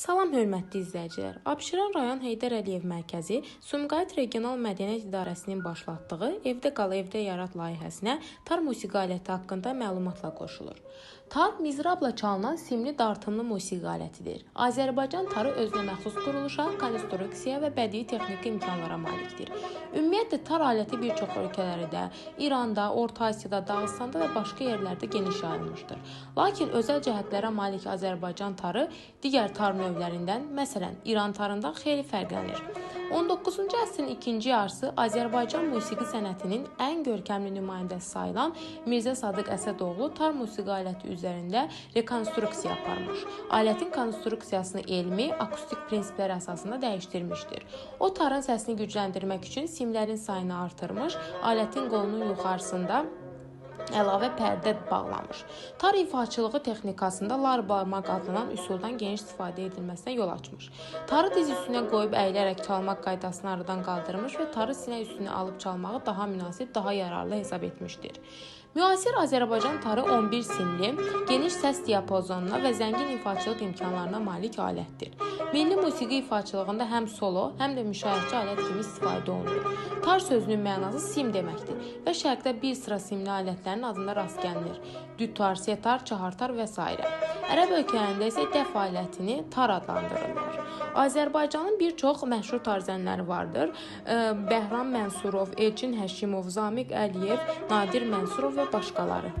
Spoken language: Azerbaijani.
Salam hörmətli izləyicilər. Abşeron rayon Heydər Əliyev mərkəzi Sumqayıt Regional Mədəniyyət İdarəsinin başlatdığı Evdə qal, evdə yarat layihəsinə tar musiqi aləti haqqında məlumatla qoşulur. Tar mizrabla çalınan simli dartımlı musiqi alətidir. Azərbaycan tarı özünə məxsus quruluşa, konstruksiya və bədii texniki imkanlara malikdir. Ümumiyyətlə tar aləti bir çox ölkələrdə, İranda, Orta Asiyada, Dağıstanda və başqa yerlərdə geniş yayılmışdır. Lakin özəl cəhətlərə malik Azərbaycan tarı digər tar növlərindən, məsələn, İran tarından xeyli fərqlənir. 19-cu əsrin ikinci yarısı Azərbaycan musiqi sənətinin ən görkəmli nümayəndəsi sayılan Mirzə Sadıq Əsədoğlu tar musiqi aləti üzərində rekonstruksiya aparmış. Alətin konstruksiyasını elmi, akustik prinsiplər əsasında dəyişdirmişdir. O tarın səsini gücləndirmək üçün simlərin sayını artırmış, alətin qolunun yuxarısında əlavə pərdə bağlamış. Tar ifaçılığı texnikasında lar barmaq adlanan üsuldan geniş istifadə edilməsinə yol açmış. Tarı diz üstünə qoyub əyilərək çalmaq qaydasını aradan qaldırmış və tarı sinə üstünə alıb çalmağı daha münasib, daha yararlı hesab etmişdir. Müasir Azərbaycan tarı 11 simli, geniş səs diapazonuna və zəngin ifaçılıq imkanlarına malik alətdir. Milli musiqi ifaçılığında həm solo, həm də müşayiətçi alət kimi istifadə olunur. Tar sözünün mənası sim deməkdir və şərqdə bir sıra simli alətlərin adına rast gəlinir. Dütar, setar, çahartar və s. Ərəb ölkələrində isə dəf alətini tar adlandırırlar. Azərbaycanın bir çox məşhur tarzənləri vardır. Bəhram Mənsurov, Elçin Həşimov, Zamiq Əliyev, Nadir Mənsurov və başqaları.